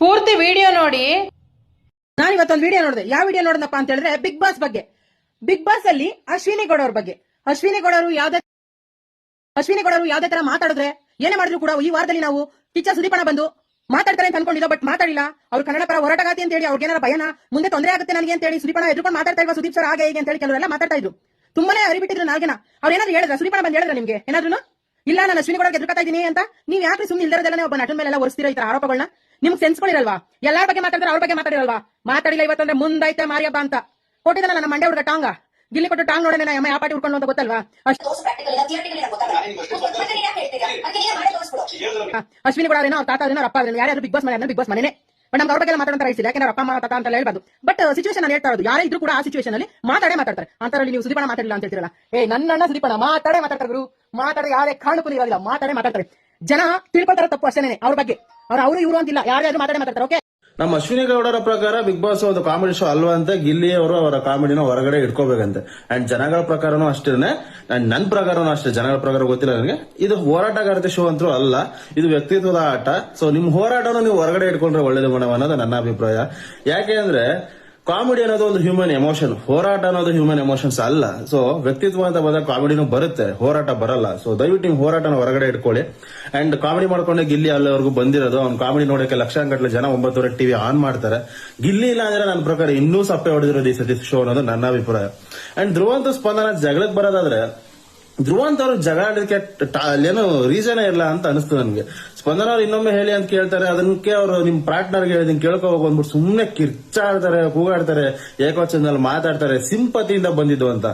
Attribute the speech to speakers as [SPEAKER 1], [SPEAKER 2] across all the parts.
[SPEAKER 1] ಪೂರ್ತಿ ವಿಡಿಯೋ ನೋಡಿ.
[SPEAKER 2] ನಾನು ಇವತ್ತೊಂದು ವಿಡಿಯೋ ನೋಡಿದೆ. ಯಾವ ವಿಡಿಯೋ ನೋಡಿದಪ್ಪ ಅಂತ ಹೇಳಿದ್ರೆ ಬಿಗ್ ಬಾಸ್ ಬಗ್ಗೆ. ಬಿಗ್ ಬಾಸ್ ಅಲ್ಲಿ ಅಶ್ವಿನಿ ಗೌಡ ಅವ್ರ ಬಗ್ಗೆ. ಅಶ್ವಿನಿ ಗೌಡ ಅವರು ಯಾವ್ದೇ ಅಶ್ವಿನಿ ಗೌಡ ಅವರು ಯಾವ್ದೇ ತರ ಮಾತಾಡಿದ್ರೆ ಏನೇ ಮಾಡಿದ್ರು ಕೂಡ ಈ ವಾರದಲ್ಲಿ ನಾವು ಟೀಚರ್ ಸುದೀಪಣ ಬಂದು ಮಾತಾಡ್ತಾರೆ ಅಂತ ಅನ್ಕೊಂಡಿಲ್ಲ ಬಟ್ ಮಾತಾಡಿಲ್ಲ. ಅವ್ರು ಕನ್ನಡ ಪರ ಹೋರಾಟಗಾತಿ ಅಂತ ಹೇಳಿ ಅವ್ರಿಗೆ ಏನಾರ ಭಯನ, ಮುಂದೆ ತೊಂದರೆ ಆಗುತ್ತೆ ನನಗೆ ಅಂತ ಹೇಳಿ ಸುದೀಪಣ ಎದ್ರುಕೊಂಡು ಮಾತಾಡ್ತಾ ಇಲ್ವಾ ಸುದೀಪ್ ಸರ್ ಹಾಗೆ ಹೇಗೆ ಅಂತ ಹೇಳಿ ಕೆಲವರೆಲ್ಲ ಮಾತಾಡ್ತಾ ಇದ್ರು. ತುಂಬಾನೇ ಅರಿಬಿಟ್ಟಿದ್ರು ನಾಲ್ಗೆನ. ಅವ್ರು ಏನಾದ್ರು ಹೇಳಿದ್ರ? ಸುದೀಪಣ ಬಂದು ಹೇಳಿದ್ರ ನಿಮ್ಗೆ? ಏನಾದ್ರು ಇಲ್ಲ ನಾನು ಅಶ್ವಿನಿ ಕೂಡ ಎದುರ್ಕೊತಾ ಇದೀನಿ ಅಂತ? ನೀವು ಯಾಕೆ ಸುಮ್ಮನೆ ಇಲ್ದಿರೋದೆಲ್ಲ ಒಬ್ಬ ನಟನ ಮೇಲೆಲ್ಲ ಒರೆಸ್ತಿರೋ ಈ ತರ ಆರೋಪಗಳನ್ನ ನಿಮ್ಗೆ ಸೆನ್ಸ್ಗಳಿರಲ್ವಾ? ಎಲ್ಲಾರ ಬಗ್ಗೆ ಮಾತಾಡಿದ್ರೆ ಅವ್ರ ಬಗ್ಗೆ ಮಾತಾಡಿರಲ್ವಾ? ಮಾತಾಡಿಲ್ಲ ಇವತ್ತಂದ್ರೆ ಮುಂದೈತೆ ಮಾರಿಯಪ್ಪ ಅಂತ. ಕೊಟ್ಟಿದ್ದಾನ ನನ್ನ ಮಂಡೆ ಹುಡುಗ ಟಾಂಗ. ಗಿಲ್ಲಿ ಕೊಟ್ಟು ಟಾಂಗ್ ನೋಡೋಣ ನಮ್ಮ ಯಾವ ಪಾಟಿ ಉಡ್ಕೊಂಡು ಅಂತ ಗೊತ್ತಲ್ವಾ? ಅಶ್ವಿನಿ ಕೂಡ ಅವ್ರ ತಾತ ಅವ್ರ ಅಪ್ಪ ಅವ್ರೇನೋ ಯಾರು ಬಿಗ್ ಬಾಸ್ ಮನೆ ಬಿಗ್ ಬಾಸ್ ಮನೆ ಬಟ್ ನಮ್ಗೆ ಅವ್ರ ಬಗ್ಗೆ ಮಾತಾಡೋ ರೈಸ್ ಇಲ್ಲ ಯಾಕಂದ್ರೆ ಅಪ್ಪ, ಅಮ್ಮ, ತಾತ ಅಂತ ಹೇಳ್ಬಾರ್ದು. ಬಟ್ ಸಿಚುವೇಶನ್ ನಾನು ಹೇಳ್ತಾ ಇರೋದು, ಯಾರೇ ಇದ್ರು ಕೂಡ ಆ ಸಿಚುವೇಶನ್ ಅಲ್ಲಿ ಮಾತಾಡೇ ಮಾತಾಡ್ತಾರೆ. ಅಂತರಲ್ಲಿ ನೀವು ಸುದೀಪಣ ಮಾತಾಡಿಲ್ಲ ಅಂತ ಹೇಳ್ತಿರಲ್ಲ. ಏ ನನ್ನ ಸುದೀಪಣ ಮಾತಾಡೇ ಮಾತಾಡ್ತಾರೆ ಗುರು. ಮಾತಾಡಿ ಯಾರೇ ಕಾರಣಕ್ಕೂ ಇರೋದಿಲ್ಲ ಮಾತಾಡೇ ಮಾತಾಡ್ತಾರೆ. ಜನ ತಿಳ್ಕೊಳ್ತಾರೆ ತಪ್ಪು, ಅಷ್ಟೇನೆ, ಅವ್ರ ಬಗ್ಗೆ. ಅವ್ರ, ಅವರು ಇವರು ಅಂತಿಲ್ಲ ಯಾರ್ಯಾರು ಮಾತಾಡೇ ಮಾತಾಡ್ತಾರೆ ಓಕೆ
[SPEAKER 3] ನಮ್ಮ ಅಶ್ವಿನಿ ಗೌಡರ ಪ್ರಕಾರ ಬಿಗ್ ಬಾಸ್ ಒಂದು ಕಾಮಿಡಿ ಶೋ ಅಲ್ವಾ ಅಂತ ಗಿಲ್ಲಿ ಅವರು ಅವರ ಕಾಮಿಡಿನ ಹೊರಗಡೆ ಇಟ್ಕೋಬೇಕಂತೆ. ಅಂಡ್ ಜನಗಳ ಪ್ರಕಾರನೂ ಅಷ್ಟೇನೆ ಅಂಡ್ ನನ್ನ ಪ್ರಕಾರನೂ ಅಷ್ಟೇ, ಜನಗಳ ಪ್ರಕಾರ ಗೊತ್ತಿಲ್ಲ ನನಗೆ. ಇದು ಹೋರಾಟಗಾರತೆ ಶೋ ಅಂತೂ ಅಲ್ಲ, ಇದು ವ್ಯಕ್ತಿತ್ವದ ಆಟ. ಸೊ ನಿಮ್ ಹೋರಾಟನೂ ನೀವು ಹೊರಗಡೆ ಇಟ್ಕೊಂಡ್ರೆ ಒಳ್ಳೇದು, ಮೇಡಮ್, ಅನ್ನೋದು ನನ್ನ ಅಭಿಪ್ರಾಯ. ಯಾಕೆ ಅಂದ್ರೆ ಕಾಮಿಡಿ ಅನ್ನೋದು ಒಂದು ಹ್ಯೂಮನ್ ಎಮೋಷನ್ ಹೋರಾಟ ಅನ್ನೋದು ಹ್ಯೂಮನ್ ಎಮೋಷನ್ಸ್ ಅಲ್ಲ. ಸೊ ವ್ಯಕ್ತಿತ್ವ ಅಂತ ಬಂದಾಗ ಕಾಮಿಡಿನೂ ಬರುತ್ತೆ. ಹೋರಾಟ ಬರಲ್ಲ. ಸೊ ದಯವಿಟ್ಟು ನೀವು ಹೋರಾಟನ ಹೊರಗಡೆ ಇಟ್ಕೊಳ್ಳಿ. ಅಂಡ್ ಕಾಮಿಡಿ ಮಾಡ್ಕೊಂಡೆ ಗಿಲ್ಲಿ ಅಲ್ಲಿವರೆಗೂ ಬಂದಿರೋದು. ಅವ್ನು ಕಾಮಿಡಿ ನೋಡಕ್ಕೆ ಲಕ್ಷಾಂಗಟ್ಲೆ ಜನ ಒಂಬತ್ತುವರೆ ಟಿವಿ ಆನ್ ಮಾಡ್ತಾರೆ. ಗಿಲ್ಲಿ ಇಲ್ಲ ಅಂದ್ರೆ ನನ್ನ ಪ್ರಕಾರ ಇನ್ನೂ ಸಪ್ಪೆ ಹೊಡೆದಿರೋದು ಈ ಸತಿ ಶೋ ಅನ್ನೋದು ನನ್ನ ಅಭಿಪ್ರಾಯ. ಅಂಡ್ ಧ್ರುವಂತ ಸ್ಪಂದನ ಜಗಳಕ್ಕೆ ಬರೋದಾದ್ರೆ ಧ್ರುವಂತ ಅವರು ಜಗಳಕ್ಕೆ ಏನು ರೀಸನ್ ಇಲ್ಲ ಅಂತ ಅನಿಸ್ತು ನನಗೆ. ಸ್ಪಂದನ ಅವ್ರು ಇನ್ನೊಮ್ಮೆ ಹೇಳಿ ಅಂತ ಕೇಳ್ತಾರೆ ಅದಕ್ಕೆ ಅವರು ನಿಮ್ ಪಾರ್ಟ್ನರ್ಗೆ ಹೇಳಿ ಕೇಳ್ಕೊ ಬಂದ್ಬಿಟ್ಟು ಸುಮ್ನೆ ಕಿರ್ಚಾಡ್ತಾರೆ, ಕೂಗಾಡ್ತಾರೆ, ಏಕವಚನದಲ್ಲಿ ಮಾತಾಡ್ತಾರೆ, ಸಿಂಪತಿಯಿಂದ ಬಂದಿದ್ದು ಅಂತ.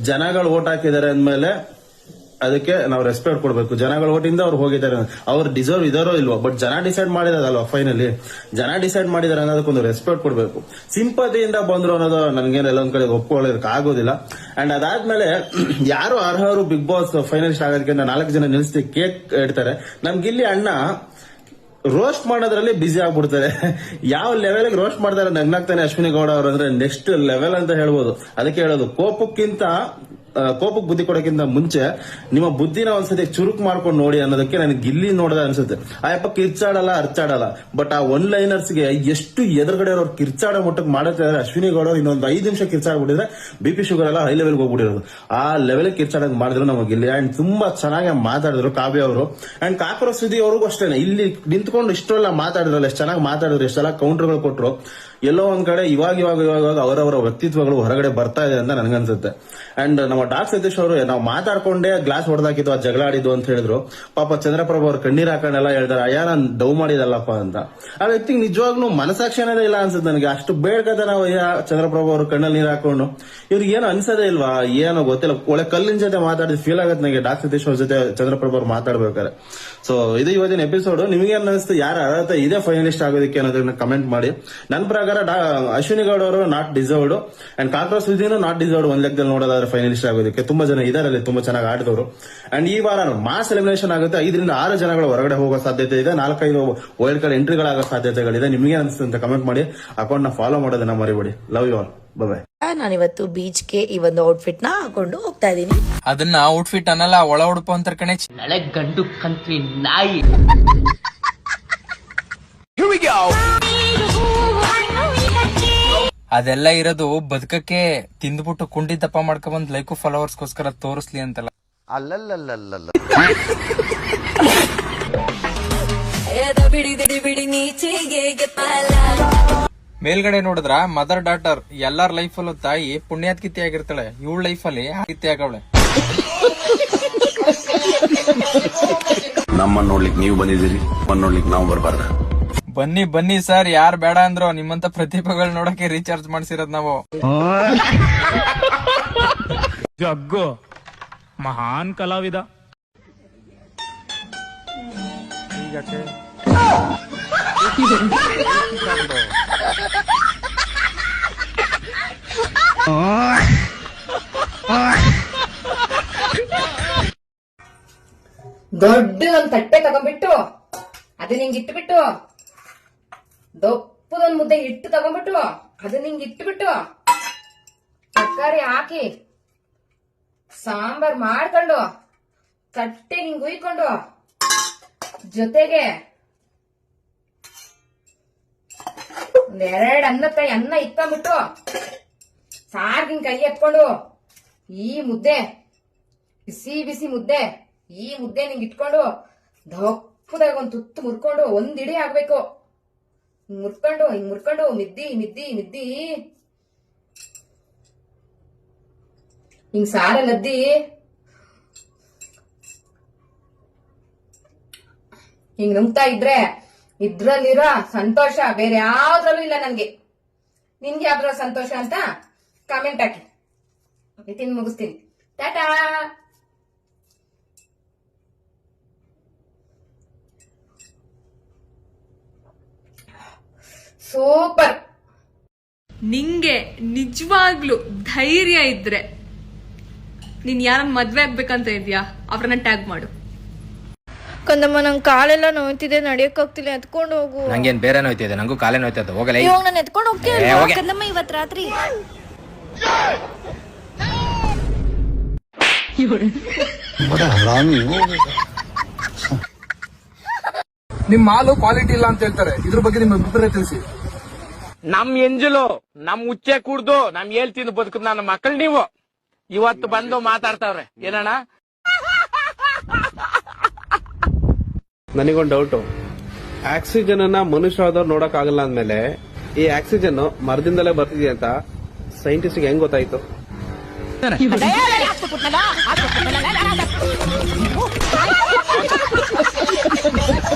[SPEAKER 3] ಜನಗಳು ಓಟ್ ಹಾಕಿದ್ದಾರೆ ಅಂದ್ಮೇಲೆ ಅದಕ್ಕೆ ನಾವು ರೆಸ್ಪೆಕ್ಟ್ ಕೊಡಬೇಕು. ಜನಗಳ ಓಟಿಂದ ಅವ್ರು ಹೋಗಿದ್ದಾರೆ. ಅವ್ರು ಡಿಸರ್ವ್ ಇದಾರೋ ಇಲ್ವೋ? ಬಟ್ ಜನ ಡಿಸೈಡ್ ಮಾಡಿದಾರಲ್ವಾ ಫೈನಲಿ ಜನ ಡಿಸೈಡ್ ಮಾಡಿದಾರೆ ಅನ್ನೋದಕ್ಕೊಂದು ರೆಸ್ಪೆಕ್ಟ್ ಕೊಡಬೇಕು. ಸಿಂಪತಿಯಿಂದ ಬಂದ್ರು ಅನ್ನೋದು ನನ್ಗೇನು ಎಲ್ಲೊಂದ್ ಕಡೆ ಒಪ್ಕೊಳ್ಳೋದಕ್ಕೆ ಆಗೋದಿಲ್ಲ. ಅಂಡ್ ಅದಾದ್ಮೇಲೆ ಯಾರು ಅರ್ಹರು ಬಿಗ್ ಬಾಸ್ ಫೈನಲಿಸ್ಟ್ ಆಗೋದಕ್ಕಿಂತ ನಾಲ್ಕು ಜನ ನಿಲ್ಸಿ ಕೇಕ್ ಇಡ್ತಾರೆ. ನಮ್ಗಿಲ್ಲಿ ಅಣ್ಣ ರೋಸ್ಟ್ ಮಾಡೋದ್ರಲ್ಲಿ ಬಿಸಿ ಆಗ್ಬಿಡ್ತಾರೆ. ಯಾವ ಲೆವೆಲ್ ರೋಸ್ಟ್ ಮಾಡ್ತಾರೆ ನಗ್ನಾಗ್ತಾನೆ ಅಶ್ವಿನಿ ಗೌಡ ಅವರು ಅಂದ್ರೆ ನೆಕ್ಸ್ಟ್ ಲೆವೆಲ್ ಅಂತ ಹೇಳ್ಬೋದು. ಅದಕ್ಕೆ ಹೇಳೋದು, ಕೋಪಕ್ಕಿಂತ ಕೋಪಕ್ಕೆ ಬುದ್ಧಿ ಕೊಡೋಕ್ಕಿಂತ ಮುಂಚೆ ನಿಮ್ಮ ಬುದ್ಧಿನ ಒಂದ್ಸತಿ ಚುರುಕು ಮಾಡ್ಕೊಂಡು ನೋಡಿ ಅನ್ನೋದಕ್ಕೆ ನನಗೆ ಗಿಲ್ಲಿ ನೋಡದ ಅನ್ಸುತ್ತೆ. ಆ ಯಪ್ಪ ಕಿರ್ಚಾಡಲ್ಲ, ಅರ್ಚಾಡಲ್ಲ. ಬಟ್ ಆ ಒನ್ ಲೈನರ್ಸ್ಗೆ ಎಷ್ಟು ಎದುರುಗಡೆ ಅವ್ರು ಕಿರ್ಚಾಡೋ ಮಟ್ಟಕ್ಕೆ ಮಾಡುತ್ತಾರೆ ಅಶ್ವಿನಿ ಗೌಡ ಇನ್ನೊಂದು ಐದು ನಿಮಿಷ ಕಿರ್ಚಾಡ್ಬಿಟ್ಟಿದ್ರೆ ಬಿ ಪಿ ಶುಗರ್ ಎಲ್ಲ ಹೈ ಲೆವೆಲ್ಗೆ ಹೋಗ್ಬಿಟ್ಟಿರೋದು. ಆ ಲೆವೆಲ್ ಕಿರ್ಚಾಡಕ್ ಮಾಡಿದ್ರು ನಮಗೆ ಗಿಲ್ಲಿ. ಅಂಡ್ ತುಂಬಾ ಚೆನ್ನಾಗಿ ಮಾತಾಡಿದ್ರು ಕಾವ್ಯ ಅವರು. ಅಂಡ್ ಕಾಕರ ಸುದ್ದಿ ಅವ್ರಿಗೂ ಅಷ್ಟೇನೆ. ಇಲ್ಲಿ ನಿಂತ್ಕೊಂಡು ಇಷ್ಟೆಲ್ಲ ಮಾತಾಡಿದ್ರಲ್ಲ, ಎಷ್ಟು ಚೆನ್ನಾಗಿ ಮಾತಾಡಿದ್ರು, ಎಷ್ಟೆಲ್ಲ ಕೌಂಟರ್ಗಳು ಕೊಟ್ಟರು ಎಲ್ಲೋ ಒಂದ್ ಕಡೆ ಇವಾಗ ಇವಾಗ ಇವಾಗ ಅವರವರ ವ್ಯಕ್ತಿತ್ವಗಳು ಹೊರಗಡೆ ಬರ್ತಾ ಇದೆ ಅಂತ ನನಗನ್ಸುತ್ತೆ. ಅಂಡ್ ನಮ್ಮ ಡಾಕ್ ಸತೀಶ್ ಅವರು, ನಾವು ಮಾತಾಡ್ಕೊಂಡೇ ಗ್ಲಾಸ್ ಹೊಡೆದಾಕಿದ್ದು ಆ ಜಗಳ ಆಡಿದ್ದು ಅಂತ ಹೇಳಿದ್ರು. ಪಾಪ ಚಂದ್ರಪ್ರಭು ಅವ್ರು ಕಣ್ಣೀರ್ ಹಾಕೊಂಡೆಲ್ಲ ಹೇಳ್ತಾರೆ ಅಯ್ಯ, ನಾನು ಡೌ ಮಾಡಿದಲ್ಲಪ್ಪ ಅಂತ. ಆ ವ್ಯಕ್ತಿಗೆ ನಿಜವಾಗ್ಲೂ ಮನಸಾಕ್ಷಿನೇ ಇಲ್ಲ ಅನ್ಸುತ್ತೆ ನನಗೆ. ಅಷ್ಟು ಬೇಡ್ಕದ ನಾವು, ಅಯ್ಯ, ಚಂದ್ರಪ್ರಭು ಅವರು ಕಣ್ಣಲ್ಲಿ ನೀರ್ ಹಾಕೊಂಡು ಇವ್ರಿಗೆ ಏನು ಅನ್ಸದೇ ಇಲ್ವಾ? ಏನೋ ಗೊತ್ತಿಲ್ಲ. ಒಳ್ಳೆ ಕಲ್ಲಿನ ಜೊತೆ ಮಾತಾಡಿದ್ ಫೀಲ್ ಆಗತ್ತೆ ನನಗೆ ಡಾಕ್ಟರ್ ಸತೀಶ್ ಅವ್ರ ಜೊತೆ ಚಂದ್ರಪ್ರಭು ಅವ್ರು ಮಾತಾಡ್ಬೇಕಾರೆ ಸೊ ಇದು ಇವತ್ತಿನ ಎಪಿಸೋಡ್ ನಿಮಗೆ ಅನಿಸ್ತು? ಯಾರ ಅರ್ಹತೆ ಇದೆ ಫೈನಲಿಸ್ಟ್ ಆಗೋದಕ್ಕೆ ಅನ್ನೋದನ್ನ ಕಮೆಂಟ್ ಮಾಡಿ. ನನ್ನ ಪ್ರಕಾರ ಅಶ್ವಿನಿ ಗೌಡ ಅವರು ನಾಟ್ ಡಿಸರ್ವ್ಡ್ ಅಂಡ್ ಕಾಂಗ್ರೆಸ್ ವಿಧಿನೂ ನಾಟ್ ಡಿಸರ್ವ್ಡ್ ಒಂದ್ ಲೆಕ್ಕದಲ್ಲಿ ನೋಡೋದಾದ್ರೆ ಫೈನಲಿಸ್ಟ್ ಆಗೋದಕ್ಕೆ ತುಂಬಾ ಜನ ಇದಾರೆ ಅಲ್ಲಿ ತುಂಬಾ ಚೆನ್ನಾಗಿ ಆಡಿದವರು. ಅಂಡ್ ಈ ವಾರ ಮಾಸ್ ಎಲಿಮಿನೇಷನ್ ಆಗುತ್ತೆ. ಐದರಿಂದ ಆರು ಜನಗಳು ಹೊರಗಡೆ ಹೋಗೋ ಸಾಧ್ಯತೆ ಇದೆ. ನಾಲ್ಕೈದು ವೈಲ್ಡ್ ಕಾರ್ಡ್ ಎಂಟ್ರಿಗಳಾಗೋ ಸಾಧ್ಯತೆಗಳಿದೆ. ನಿಮಗೆ ಅನಿಸುತ್ತೆ ಅಂತ ಕಮೆಂಟ್ ಮಾಡಿ. ಅಕೌಂಟ್ನ ಫಾಲೋ ಮಾಡೋದನ್ನ ಮರಿಬೇಡಿ. ಲವ್ ಯು ಆಲ್ ಬಾಯ್
[SPEAKER 4] ನಾನಿವತ್ತು ಬೀಚ್ಗೆ ಈ ಒಂದು ಔಟ್ಫಿಟ್ನ ಹಾಕೊಂಡು ಹೋಗ್ತಾ ಇದೀನಿ
[SPEAKER 5] ಅದನ್ನ ಔಟ್ಫಿಟ್ ಅನ್ನಲ್ಲ ಒಳ ಉಡುಪು ಅಂತ ಕಣೆ.
[SPEAKER 6] ನಳೆ ಗಂಡು ಕಂತ್ರಿ ನಾಯಿ.
[SPEAKER 5] ಅದೆಲ್ಲ ಇರೋದು ಬದುಕಕ್ಕೆ ತಿಂದ್ಬಿಟ್ಟು ಕುಂಡಿ ದಪ್ಪ ಮಾಡ್ಕೊಂಡ್ ಲೈಕು ಫಾಲೋವರ್ಸ್ಗೋಸ್ಕರ ತೋರಿಸ್ಲಿ ಅಂತಲ್ಲ. ಮೇಲ್ಗಡೆ ನೋಡಿದ್ರ ಮದರ್ ಡಾಟರ್ ಎಲ್ಲಾರ್ ಅಲ್ಲೂ ತಾಯಿ ಪುಣ್ಯಾತ್ಕಿತಿ ಆಗಿರ್ತಾಳೆ. ಇವಳ ಲೈಫಲ್ಲಿ ಕಿತ್ತಿ ಆಗವಳೆ.
[SPEAKER 7] ನಮ್ಮನ್ನ ನೋಡ್ಲಿಕ್ಕೆ ನೀವು ಬಂದಿದ್ದೀರಿ ನಮ್ಮ ನೋಡ್ಲಿಕ್ಕೆ ನಾವು ಬರಬಾರ್ದು.
[SPEAKER 5] ಬನ್ನಿ ಬನ್ನಿ ಸರ್ ಯಾರ್ ಬೇಡ ಅಂದ್ರು ನಿಮ್ಮಂತ ಪ್ರತಿಭೆಗಳು ನೋಡಕ್ಕೆ ರೀಚಾರ್ಜ್ ಮಾಡ್ಸಿರೋದ್ ನಾವು.
[SPEAKER 8] ಜಗ್ಗು. ಮಹಾನ್ ಕಲಾವಿದ.
[SPEAKER 1] ದೊಡ್ಡ ಒಂದ್ ತಟ್ಟೆ ತಗೊಂಡ್ಬಿಟ್ಟು ಅದನ್ನ ಹಿಂಗ್ ಇಟ್ಬಿಟ್ಟು ದಪ್ಪದೊಂದ್ ಮುದ್ದೆ ಹಿಟ್ಟು ತಗೊಂಡ್ಬಿಟ್ಟು ಅದನ್ನ ಹಿಂಗ್ ಇಟ್ಬಿಟ್ಟು ತರಕಾರಿ ಹಾಕಿ ಸಾಂಬಾರ್ ಮಾಡ್ಕೊಂಡು ಕಟ್ಟೆ ಹಿಂಗ್ ಉಯ್ಕೊಂಡು ಜೊತೆಗೆ ಒಂದೆರಡ್ ಅನ್ನದ ಕೈ ಅನ್ನ ಇಕ್ಕೊಂಬಿಟ್ಟು ಸಾರ್ಗಿನ್ ಕೈ ಎತ್ಕೊಂಡು ಈ ಮುದ್ದೆ, ಬಿಸಿ ಬಿಸಿ ಮುದ್ದೆ, ಈ ಮುದ್ದೆ ನಿಂಗೆ ಇಟ್ಕೊಂಡು ದಪ್ಪದಾಗ ಒಂದ್ ತುತ್ತು ಮುರ್ಕೊಂಡು ಒಂದ್ ಇಡೀ ಆಗ್ಬೇಕು. ಮುರ್ಕೊಂಡು ಹಿಂಗ್ ಮುರ್ಕೊಂಡು ಮಿದ್ದಿ ಮಿದ್ದಿ ಮಿದ್ದಿ. ಹಿಂಗ್ ಸಾರಲ್ಲಿ ಅದ್ದಿ ಹಿಂಗ್ ನುಂಗ್ತಾ ಇದ್ರೆ ಇದ್ರಲ್ಲಿರೋ ಸಂತೋಷ ಬೇರೆ ಯಾವ್ದ್ರಲ್ಲೂ ಇಲ್ಲ ನನ್ಗೆ. ನಿನ್ಗೆ ಯಾವ್ದ್ರ ಸಂತೋಷ ಅಂತ ಕಾಮೆಂಟ್ ಹಾಕಿ. ನಿತಿನ್ ಮುಗಿಸ್ತೀನಿ. ಟಾಟಾ! ಸೂಪರ್.
[SPEAKER 9] ನಿಂಗೆ ನಿಜವಾಗ್ಲು ಧೈರ್ಯ ಇದ್ರೆ ನೀನ್ ಯಾರನ್ನ ಮದ್ವೆ ಆಗ್ಬೇಕಂತ ಇದ್ಯಾ? ಅವ್ರನ್ನ ಟ್ಯಾಗ್ ಮಾಡು.
[SPEAKER 10] ಕಂದಮ್ಮ ನಂಗೆ ಕಾಲೆಲ್ಲ ನೋಯ್ತಿದೆ ನಡಿಯಕ್ ಹೋಗ್ತಿಲ್ಲ ಎತ್ಕೊಂಡು ಹೋಗು.
[SPEAKER 5] ನಂಗೇನ್ ಬೇರೆ ನೋಯ್ತಿದೆ ನಂಗೂ ಕಾಲೇ ನೋಯ್ತದ ಹೋಗಲ್ಲ
[SPEAKER 10] ಇವಾಗ ನಾನು ಎತ್ಕೊಂಡು ಹೋಗ್ತೀನಿ
[SPEAKER 5] ಹೋಗೆ.
[SPEAKER 10] ಕಂದಮ್ಮ ಇವತ್ ರಾತ್ರಿ?
[SPEAKER 8] ನಿಮ್ ಮಾಲು ಕ್ವಾಲಿಟಿ ಇಲ್ಲ ಅಂತ ಹೇಳ್ತಾರೆ. ಇದ್ರ ಬಗ್ಗೆ ನಿಮ್ಮ ಅಭಿಪ್ರಾಯ ತಿಳಿಸಿ.
[SPEAKER 6] ನಮ್ ಎಂಜಲು ನಮ್ ಉಚ್ಚೆ ಕುಡ್ದು ನಮ್ ಹೇಳ್ತೀನಿ ತಿಂದು ಬದುಕು ನನ್ನ ಮಕ್ಕಳು ನೀವು. ಇವತ್ತು ಬಂದು ಮಾತಾಡ್ತಾವ್ರೆ. ಏನಣ್ಣ?
[SPEAKER 11] ನನಗೊಂದು ಡೌಟು ಆಕ್ಸಿಜನ್ ಅನ್ನ ಮನುಷ್ಯರಾದವ್ರು ನೋಡಕ್ ಆಗಲ್ಲ ಅಂದ್ಮೇಲೆ ಈ ಆಕ್ಸಿಜನ್ ಮರದಿಂದಲೇ ಬರ್ತಿದೆ ಅಂತ ಸೈಂಟಿಸ್ಟ್ ಹೆಂಗ್ ಗೊತ್ತಾಯ್ತು?